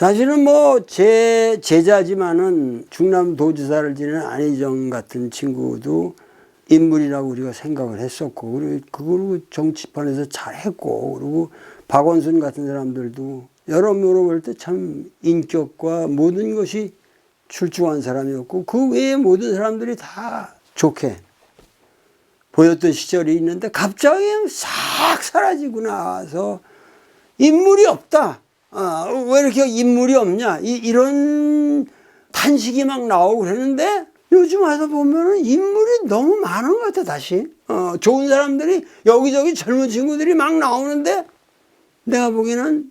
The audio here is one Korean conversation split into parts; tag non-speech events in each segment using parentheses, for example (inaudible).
사실은 뭐 제 제자지만은 충남 도지사를 지낸 안희정 같은 친구도 인물이라고 우리가 생각을 했었고 그리고 그걸 정치판에서 잘했고 그리고 박원순 같은 사람들도 여러모로 볼 때 참 인격과 모든 것이 출중한 사람이었고 그 외에 모든 사람들이 다 좋게 보였던 시절이 있는데 갑자기 싹 사라지고 나서 인물이 없다. 아, 왜 이렇게 인물이 없냐? 이, 이런 탄식이 막 나오고 그러는데 요즘 와서 보면은 인물이 너무 많은 것 같아, 다시. 어, 좋은 사람들이 여기저기 젊은 친구들이 막 나오는데 내가 보기에는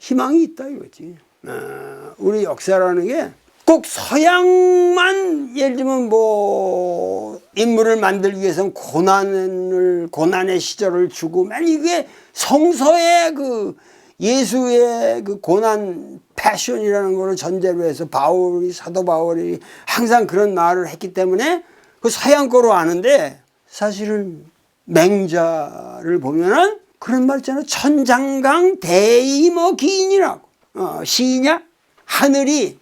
희망이 있다 이거지. 어, 우리 역사라는 게 꼭 서양만 예를 들면 뭐 인물을 만들기 위해서는 고난을 고난의 시절을 주고 만 이게 성서의 그 예수의 그 고난 패션이라는 거를 전제로 해서 바울이 사도 바울이 항상 그런 말을 했기 때문에 그 서양 거로 아는데 사실은 맹자를 보면은 그런 말 있잖아 천장강 대이모 기인이라고. 어, 시냐 하늘이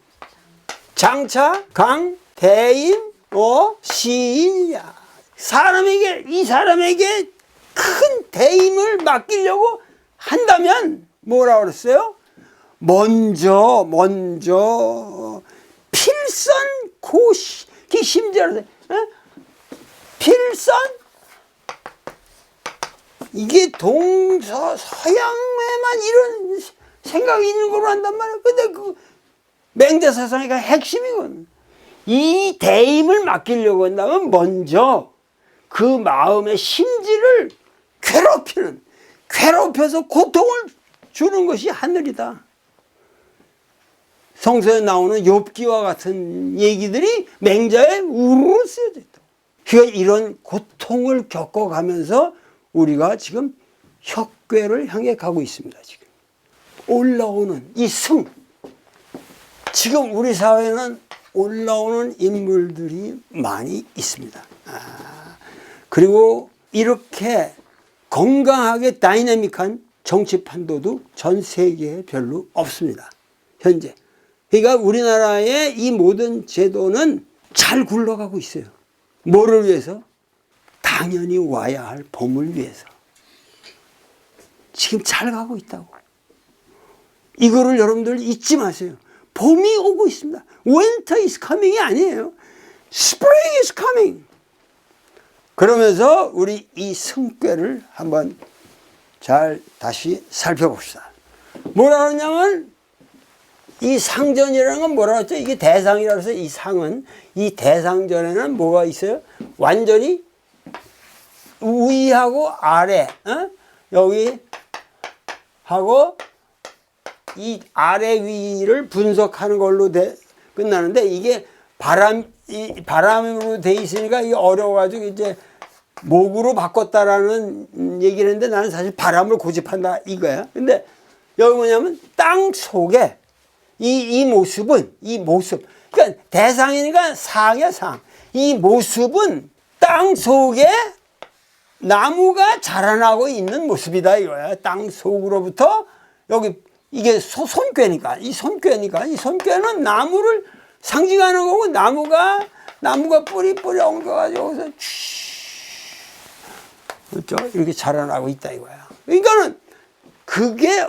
장차 강 대임 어 시인이야. 사람에게 이 사람에게 큰 대임을 맡기려고 한다면 뭐라 그랬어요? 먼저 먼저 필선 고시 기 심지어 어? 필선 이게 동서 서양에만 이런 생각이 있는 걸로 한단 말이야. 근데 그 맹자 사상의 핵심이거든. 이 대임을 맡기려고 한다면 먼저 그 마음의 심지를 괴롭히는 괴롭혀서 고통을 주는 것이 하늘이다. 성서에 나오는 욥기와 같은 얘기들이 맹자에 우르르 쓰여져 있다. 그러니까 이런 고통을 겪어가면서 우리가 지금 혁괴를 향해 가고 있습니다. 지금 올라오는 이 승. 지금 우리 사회는 올라오는 인물들이 많이 있습니다. 아, 그리고 이렇게 건강하게 다이내믹한 정치 판도도 전 세계에 별로 없습니다. 현재. 그러니까 우리나라의 이 모든 제도는 잘 굴러가고 있어요. 뭐를 위해서? 당연히 와야 할 봄을 위해서. 지금 잘 가고 있다고. 이거를 여러분들 잊지 마세요. 봄이 오고 있습니다. Winter is coming이 아니에요. Spring is coming. 그러면서 우리 이 성꾀를 한번 잘 다시 살펴봅시다. 뭐라 그러냐면 이 상전이라는 건 뭐라 그랬죠? 이게 대상이라고 해서 이 상은 이 대상전에는 뭐가 있어요? 완전히 위하고 아래 어? 여기 하고 이 아래 위를 분석하는 걸로 돼, 끝나는데 이게 바람 이 바람으로 돼 있으니까 이게 어려워가지고 이제 목으로 바꿨다라는 얘기를 했는데 나는 사실 바람을 고집한다 이거야. 근데 여기 뭐냐면 땅 속에 이, 이 모습은 이 모습 그러니까 대상이니까 상이야 상. 이 모습은 땅 속에 나무가 자라나고 있는 모습이다 이거야. 땅 속으로부터 여기 이게 소, 손꾀니까 이 손꾀니까 이 손꾀는 나무를 상징하는 거고 나무가 나무가 뿌리 뿌리 엉겨가지고 그래서 그렇죠? 이렇게 자라나고 있다 이거야. 그러니까는 그게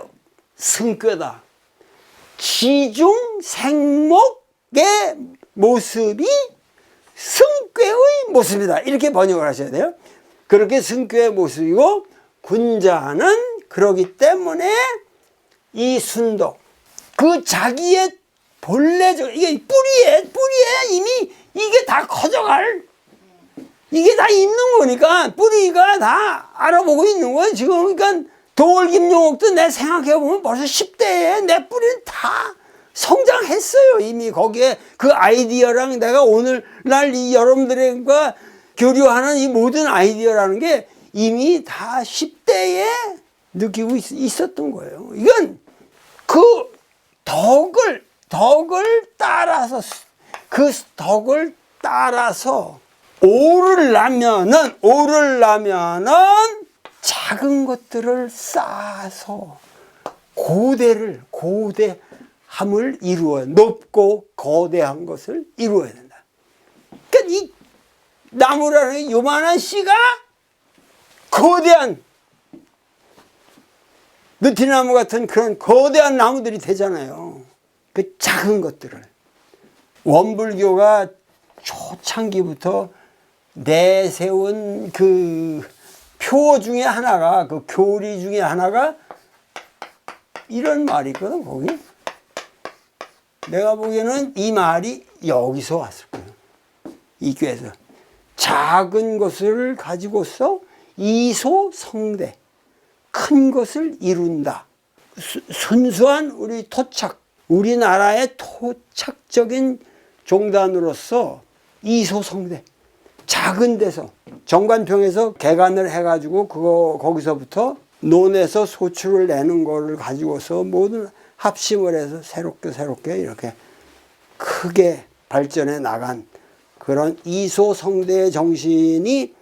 승꾀다. 지중 생목의 모습이 승꾀의 모습이다. 이렇게 번역을 하셔야 돼요. 그렇게 승꾀의 모습이고 군자는 그러기 때문에 이 순독 그 자기의 본래적 이게 뿌리에 뿌리에 이미 이게 다 커져갈 이게 다 있는 거니까 뿌리가 다 알아보고 있는 거예요 지금 그러니까 도올 김용옥도 내 생각해 보면 벌써 10대에 내 뿌리는 다 성장했어요 이미 거기에 그 아이디어랑 내가 오늘날 이 여러분들과 교류하는 이 모든 아이디어라는 게 이미 다 10대에 느끼고 있, 었던 거예요. 이건 그 덕을 덕을 따라서 그 덕을 따라서 오르려면은 오르려면은 작은 것들을 쌓아서 고대를 고대 함을 이루어 높고 거대한 것을 이루어야 된다. 그러니까 이 나무라는 요만한 씨가 거대한 느티나무 같은 그런 거대한 나무들이 되잖아요. 그 작은 것들을 원불교가 초창기부터 내세운 그 표 중에 하나가 그 교리 중에 하나가 이런 말이 있거든 거기. 내가 보기에는 이 말이 여기서 왔을 거예요. 이 교에서. 작은 것을 가지고서 이소 성대 큰 것을 이룬다. 수- 순수한 우리 토착 우리나라의 토착적인 종단으로서 이소 성대 작은 데서 정관평에서 개간을 해가지고 그거 거기서부터 논에서 소출을 내는 거를 가지고서 모든 합심을 해서 새롭게 새롭게 이렇게 크게 발전해 나간 그런 이소성대의 정신이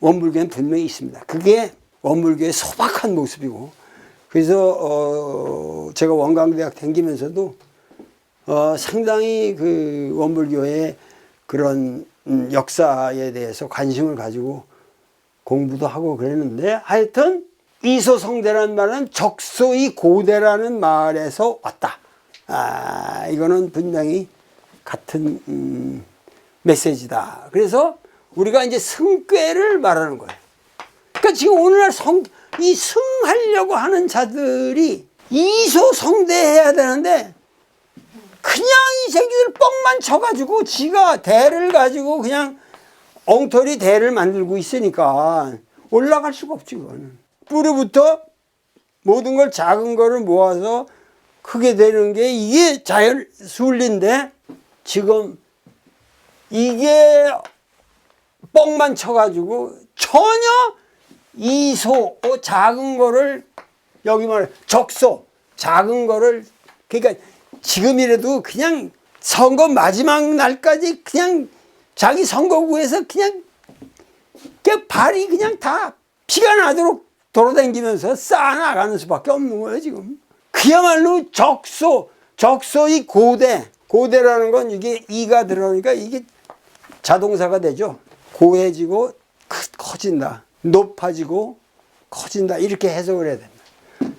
원불교엔 분명히 있습니다. 그게 원불교의 소박한 모습이고 그래서 어 제가 원광대학 다니면서도 어 상당히 그 원불교의 그런 음, 역사에 대해서 관심을 가지고 공부도 하고 그랬는데 하여튼 이소성대라는 말은 적소이 고대라는 말에서 왔다. 아 이거는 분명히 같은 음, 메시지다. 그래서 우리가 이제 승괴를 말하는 거예요. 그러니까 지금 오늘날 성, 이 승하려고 하는 자들이 이소성대해야 되는데 그냥 이 새끼들 뻥만 쳐가지고 지가 대를 가지고 그냥 엉터리 대를 만들고 있으니까 올라갈 수가 없지 그거는. 뿌리부터 모든 걸 작은 거를 모아서 크게 되는 게 이게 자연 순리인데 지금 이게 뻥만 쳐가지고 전혀 이소 어, 작은 거를 여기 말 적소 작은 거를 그러니까 지금이라도 그냥 선거 마지막 날까지 그냥 자기 선거구에서 그냥 그 발이 그냥 다 피가 나도록 돌아다니면서 쌓아나가는 수밖에 없는 거예요 지금. 그야말로 적소 적소의 고대 고대라는 건 이게 이가 들어오니까 이게 자동사가 되죠. 고해지고 크- 커진다. 높아지고 커진다. 이렇게 해석을 해야 된다.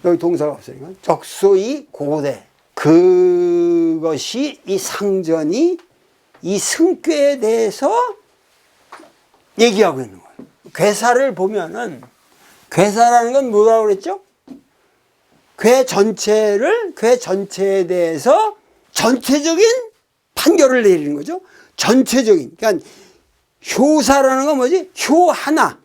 여기 동사가 없으니까 적소의 고대 그것이 이 상전이 이 승괴에 대해서 얘기하고 있는 거예요. 괴사를 보면은 괴사라는 건 뭐라고 그랬죠? 괴 전체를 괴 전체에 대해서 전체적인 판결을 내리는 거죠. 전체적인. 그러니까 효사라는 건 뭐지? 효 하나.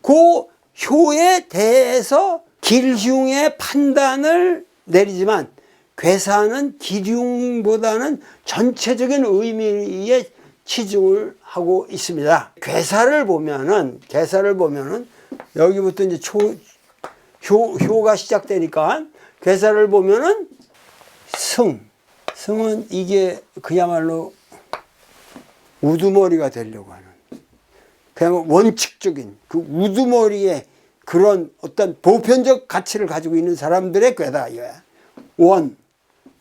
그 효에 대해서 길흉의 판단을 내리지만 괴사는 기륭보다는 전체적인 의미에 치중을 하고 있습니다. 괴사를 보면은 괴사를 보면은 여기부터 이제 초 효, 효가 시작되니까 괴사를 보면은 승 승은 이게 그야말로 우두머리가 되려고 하는 그냥 원칙적인 그 우두머리의 그런 어떤 보편적 가치를 가지고 있는 사람들의 괴다 이거야. 원.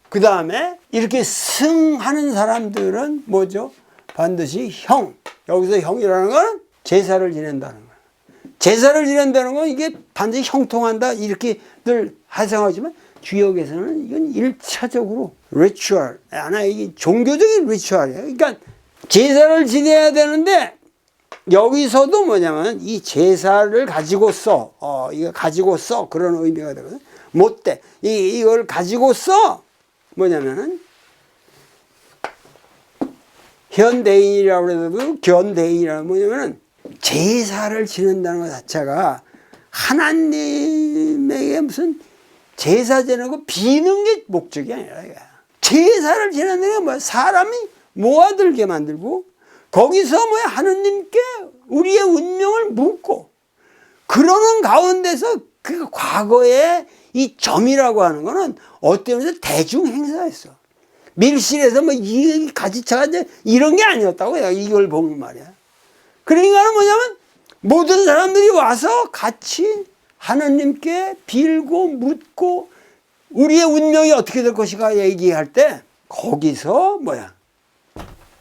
그 다음에 이렇게 승하는 사람들은 뭐죠? 반드시 형. 여기서 형이라는 건 제사를 지낸다는 거야. 제사를 지낸다는 건 이게 반드시 형통한다. 이렇게 늘 하상하지만 주역에서는 이건 일차적으로 리추얼. 하나 이게 종교적인 리추얼이야. 그러니까 제사를 지내야 되는데 여기서도 뭐냐면 이 제사를 가지고서 어 이거 가지고서 그런 의미가 되거든. 못돼 이 이걸 가지고서 뭐냐면은 현대인이라고 해도 견대인이라는 뭐냐면은 제사를 지낸다는 것 자체가 하나님에게 무슨 제사 지내고 비는 게 목적이 아니라 이거야. 제사를 지내는 게 뭐야? 사람이 모아들게 만들고 거기서 뭐야? 하느님께 우리의 운명을 묻고 그러는 가운데서 그 과거에 이 점이라고 하는 거는 어떤 면에서 대중 행사였어. 밀실에서 뭐 이 가지차가 이제 이런 게 아니었다고요. 이걸 보면 말이야. 그러니까 뭐냐면 모든 사람들이 와서 같이 하나님께 빌고 묻고 우리의 운명이 어떻게 될 것인가 얘기할 때 거기서 뭐야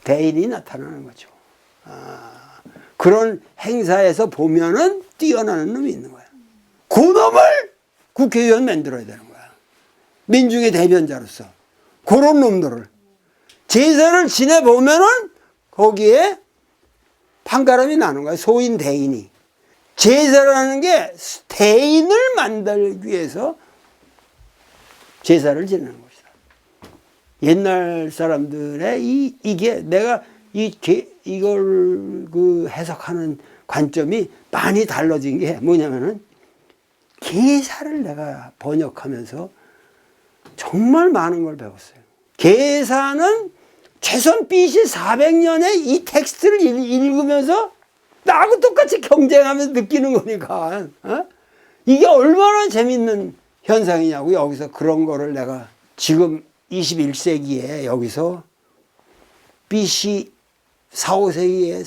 대인이 나타나는 거죠. 아, 그런 행사에서 보면은 뛰어나는 놈이 있는 거야. 그 놈을 국회의원 만들어야 되는 거야. 민중의 대변자로서 그런 놈들을 제사를 지내 보면은 거기에 판가름이 나는 거야. 소인 대인이 제사라는 게 대인을 만들기 위해서 제사를 지내는 것이다. 옛날 사람들의 이 이게 내가 이 게, 이걸 그 해석하는 관점이 많이 달라진 게 뭐냐면은 계사를 내가 번역하면서 정말 많은 걸 배웠어요. 계사는 최선 BC 400년에 이 텍스트를 읽- 읽으면서 나하고 똑같이 경쟁하면서 느끼는 거니까 어? 이게 얼마나 재밌는 현상이냐고 여기서 그런 거를 내가 지금 21세기에 여기서 BC 4, 5세기에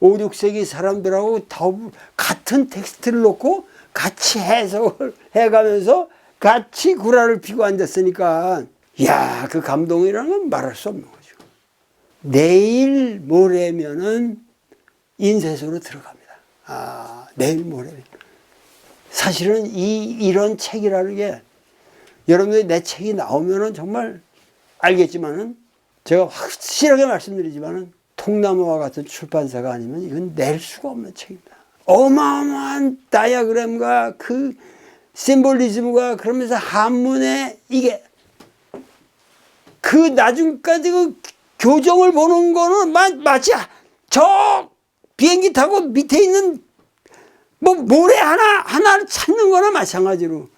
5, 6세기 사람들하고 더 같은 텍스트를 놓고 같이 해석을 해가면서 같이 구라를 피고 앉았으니까 야 그 감동이라는 건 말할 수 없는 거죠. 내일 모레면은 인쇄소로 들어갑니다. 아 내일 모레면 사실은 이 이런 책이라는 게 여러분들이 내 책이 나오면은 정말 알겠지만은 제가 확실하게 말씀드리지만은 통나무와 같은 출판사가 아니면 이건 낼 수가 없는 책입니다. 어마어마한 다이아그램과 그 심볼리즘과 그러면서 한문에 이게 그 나중까지 그 교정을 보는 거는 마, 마치 저 비행기 타고 밑에 있는 뭐 모래 하나 하나를 찾는 거나 마찬가지로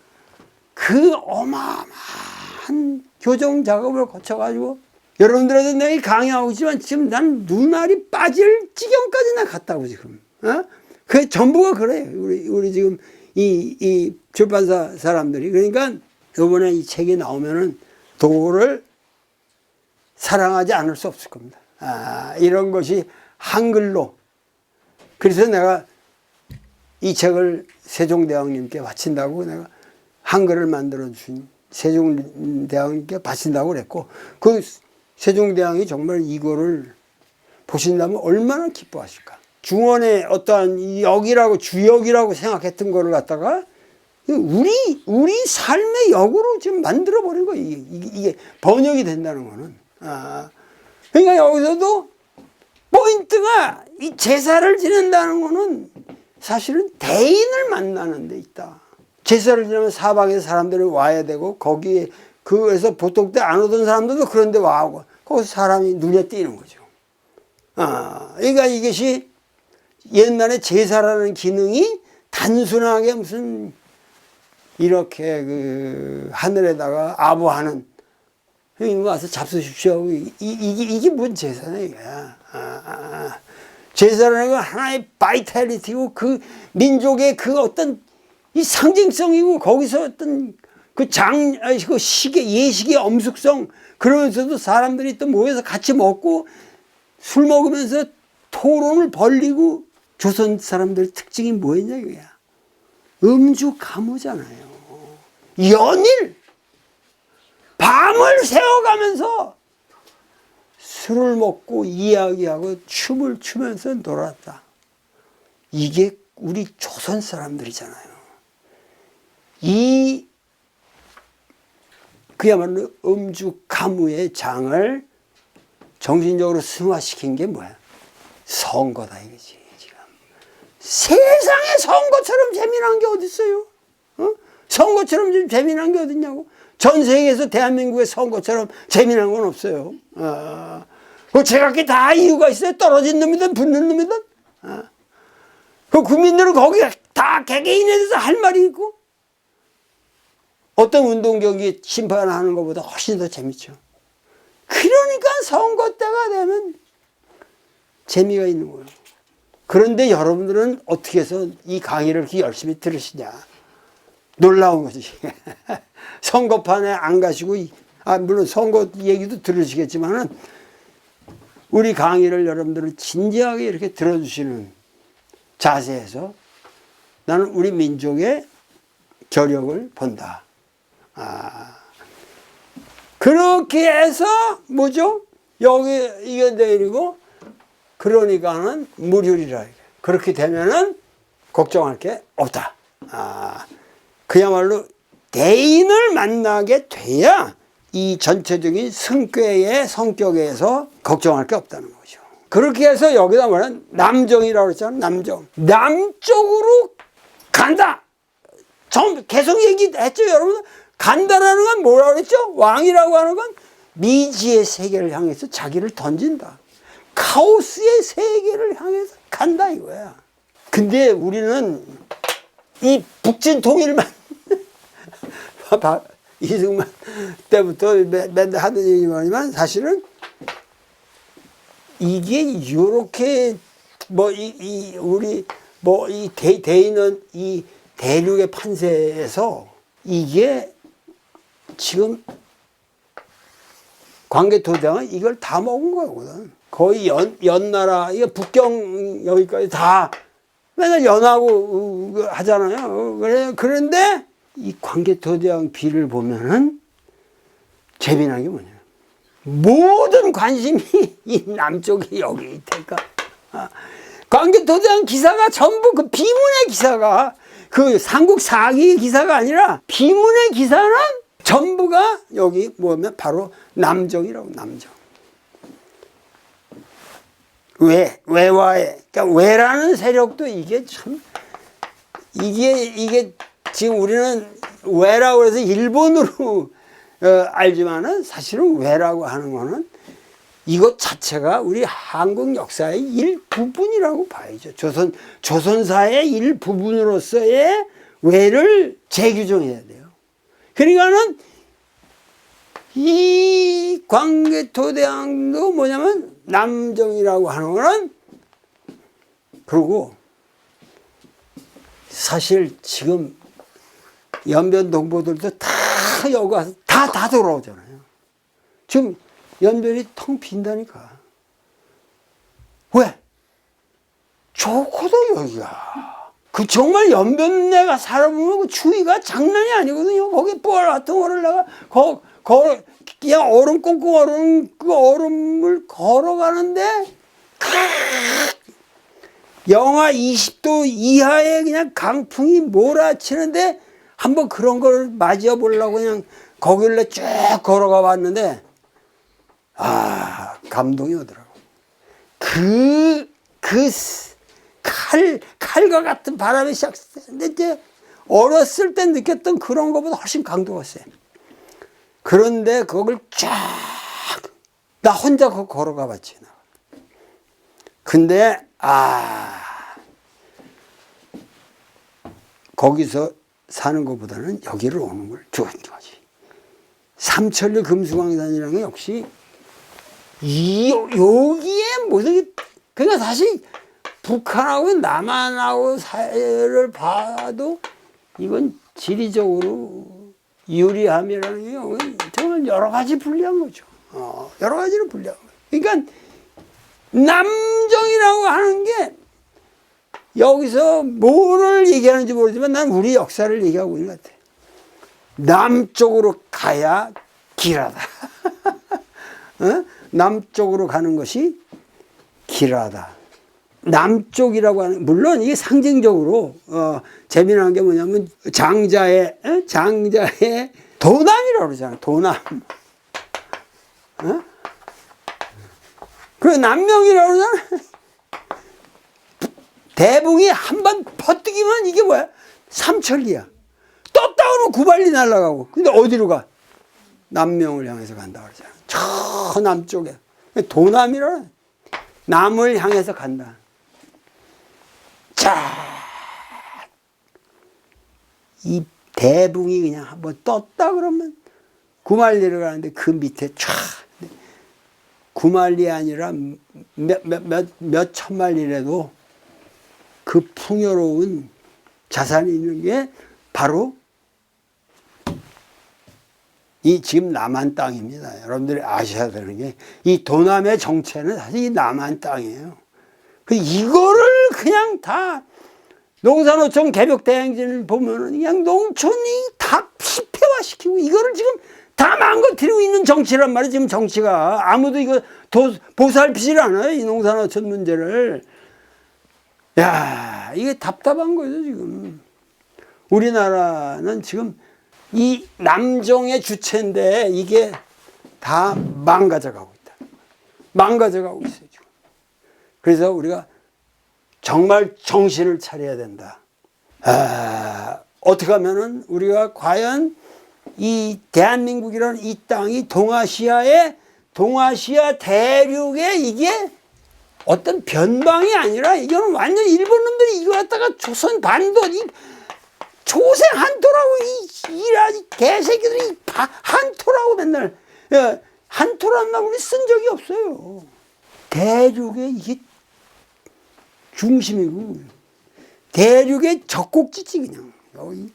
그 어마어마한 교정 작업을 거쳐 가지고 여러분들한테 내가 이 강의하고 있지만 지금 난 눈알이 빠질 지경까지 나 갔다고 지금 어? 그 전부가 그래요 우리 우리 지금 이, 이 출판사 사람들이 그러니까 이번에 이 책이 나오면은 도를 사랑하지 않을 수 없을 겁니다. 아, 이런 것이 한글로 그래서 내가 이 책을 세종대왕님께 바친다고 내가 한글을 만들어 주신 세종대왕님께 바친다고 그랬고 그 세종대왕이 정말 이거를 보신다면 얼마나 기뻐하실까. 중원의 어떠한 이 역이라고 주역이라고 생각했던 거를 갖다가 우리 우리 삶의 역으로 지금 만들어 버린 거예요. 이게, 이게, 번역이 된다는 거는. 아, 그러니까 여기서도 포인트가 이 제사를 지낸다는 거는 사실은 대인을 만나는 데 있다. 제사를 지내면 사방에 사람들이 와야 되고 거기에 그에서 보통 때 안 오던 사람들도 그런 데 와고 거기서 사람이 눈에 띄는 거죠. 아, 그러니까 이것이 옛날에 제사라는 기능이 단순하게 무슨 이렇게 그 하늘에다가 아부하는 형님 와서 잡수십시오. 이, 이, 이게, 이게 뭔 제사냐, 이거야. 아, 아, 아. 제사라는 건 하나의 바이탈리티고 그 민족의 그 어떤 이 상징성이고 거기서 어떤 그 장, 아니, 그 예식의 엄숙성 그러면서도 사람들이 또 모여서 같이 먹고 술 먹으면서 토론을 벌리고 조선 사람들 특징이 뭐였냐, 이거야. 음주 가무잖아요. 연일! 밤을 새워가면서 술을 먹고 이야기하고 춤을 추면서 놀았다. 이게 우리 조선 사람들이잖아요. 이 그야말로 음주 가무의 장을 정신적으로 승화시킨 게 뭐야? 선거다 이거지 지금. 세상에 선거처럼 재미난 게 어딨어요? 어? 선거처럼 좀 재미난 게 어딨냐고? 전 세계에서 대한민국의 선거처럼 재미난 건 없어요. 아, 그 제각기 다 이유가 있어요. 떨어진 놈이든 붙는 놈이든. 아. 그 국민들은 거기 다 개개인에 대해서 할 말이 있고 어떤 운동 경기 심판하는 것보다 훨씬 더 재밌죠. 그러니까 선거 때가 되면 재미가 있는 거예요. 그런데 여러분들은 어떻게 해서 이 강의를 이렇게 열심히 들으시냐. 놀라운 거지. (laughs) 선거판에 안 가시고, 아, 물론 선거 얘기도 들으시겠지만은, 우리 강의를 여러분들은 진지하게 이렇게 들어주시는 자세에서 나는 우리 민족의 결력을 본다. 아, 그렇게 해서 뭐죠? 여기 이게 내리고 그러니까는 이게. 그렇게 되면은 걱정할 게 없다. 아, 그야말로 대인을 만나게 돼야 이 전체적인 승괴의 성격에서 걱정할 게 없다는 거죠. 그렇게 해서 여기다 말하는 남정이라고 그랬잖아. 남정. 남쪽으로 간다. 전 계속 얘기했죠, 여러분. 간다라는 건 뭐라고 그랬죠? 왕이라고 하는 건 미지의 세계를 향해서 자기를 던진다. 카오스의 세계를 향해서 간다 이거야. 근데 우리는 이 북진 통일만 봐, (laughs) 이승만 때부터 매- 맨날 하던 얘기지만 사실은 이게 요렇게 뭐 이 이 우리 뭐 이 대인은 이 대륙의 판세에서 이게 지금 광개토대왕은 이걸 다 먹은 거거든. 거의 연, 연나라, 이게 북경 여기까지 다 맨날 연하고 어, 하잖아요. 어, 그래, 그런데 이 광개토대왕 비를 보면은 재미난 게 뭐냐. 모든 관심이 (laughs) 이 남쪽이 여기 있다니까. 아, 광개토대왕 기사가 전부 그 비문의 기사가 그 삼국 사기 기사가 아니라 비문의 기사는 전부가 여기 뭐면 바로 남정이라고 남정. 왜 외와의 그러니까 외라는 세력도 이게 참 이게 이게 지금 우리는 외라고 해서 일본으로 (laughs) 어, 알지만은 사실은 외라고 하는 거는 이것 자체가 우리 한국 역사의 일부분이라고 봐야죠. 조선 조선사의 일부분으로서의 외를 재규정해야 돼요. 그러니까는 이 광개토대왕도 뭐냐면 남정이라고 하는 거는 그리고 사실 지금 연변 동포들도 다 여기 와서 다, 다 돌아오잖아요. 지금 연변이 텅 빈다니까. 왜? 좋거든, 여기가. 그 정말 연변 내가 살아보면 그 추위가 장난이 아니거든요. 거기 뻘 같은 거를 내가 거, 거, 그냥 얼음 꽁꽁 얼음, 그 얼음을 걸어가는데, 영하 20도 이하의 그냥 강풍이 몰아치는데 한번 그런 걸 맞이해 보려고 그냥 거길래 쭉 걸어가 봤는데 아 감동이 오더라고. 그, 그, 칼, 칼과 같은 바람이 시작했는데 이제 어렸을 때 느꼈던 그런 것보다 훨씬 강도가 세. 그런데 그걸 쫙, 나 혼자 거 걸어가 봤지. 나. 근데, 아, 거기서 사는 것보다는 여기를 오는 걸 좋아하는 거지. 삼천리 금수강산이라는 게 역시 이, 여기에 무슨, 그러니까 사실 북한하고 남한하고 사이를 봐도 이건 지리적으로 유리함이라는 게 이건 정말 여러 가지 불리한 거죠. 어, 여러 가지로 불리한 거예요. 그러니까 남정이라고 하는 게 여기서 뭐를 얘기하는지 모르지만 난 우리 역사를 얘기하고 있는 것 같아. 남쪽으로 가야 길하다. (laughs) 어? 남쪽으로 가는 것이 길하다. 남쪽이라고 하는 물론 이게 상징적으로 어, 재미난 게 뭐냐면 장자의 어? 장자의 도남이라고 그러잖아. 도남. 어? 그 남명이라고 그러잖아. 대붕이 한 번 퍼뜨기면 이게 뭐야? 삼천리야. 떴다 그러면 구발리 날아가고. 근데 어디로 가? 남명을 향해서 간다 그러잖아. 저 남쪽에. 도남이라 남을 향해서 간다. 자, 이 대붕이 그냥 한번 떴다 그러면 구말리를 가는데 그 밑에 촤. 구말리 아니라 몇, 몇, 몇, 몇 천만리라도 그 풍요로운 자산이 있는 게 바로 이 지금 남한 땅입니다. 여러분들이 아셔야 되는 게 이 도남의 정체는 사실 이 남한 땅이에요. 그 이거를 그냥 다 농산어촌 개벽 대행진을 보면은 그냥 농촌이 다 피폐화시키고 이거를 지금 다 망가뜨리고 있는 정치란 말이야 지금 정치가. 아무도 이거 도, 보살피질 않아요 이 농산어촌 문제를. 야 이게 답답한 거죠 지금. 우리나라는 지금 이 남종의 주체인데 이게 다 망가져 가고 있다. 망가져 가고 있어요 지금. 그래서 우리가 정말 정신을 차려야 된다 아, 어떻게 하면은 우리가 과연 이 대한민국이라는 이 땅이 동아시아의 동아시아 대륙에 이게 어떤 변방이 아니라 이거는 완전 일본 놈들이 이거 갖다가 조선 반도 이 조생 한토라고 이 이라지 개새끼들이 바- 한토라고 맨날 야, 한토라는 말 우리 쓴 적이 없어요. 대륙의 이게 중심이고 대륙의 젖꼭지지 그냥 여기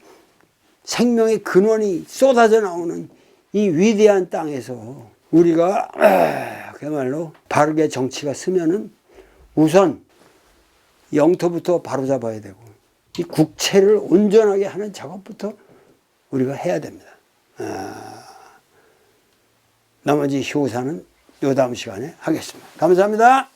생명의 근원이 쏟아져 나오는 이 위대한 땅에서 우리가 아, 그야말로 바르게 정치가 쓰면은 우선 영토부터 바로 잡아야 되고 이 국채를 온전하게 하는 작업부터 우리가 해야 됩니다. 아, 나머지 효사는 요 다음 시간에 하겠습니다. 감사합니다.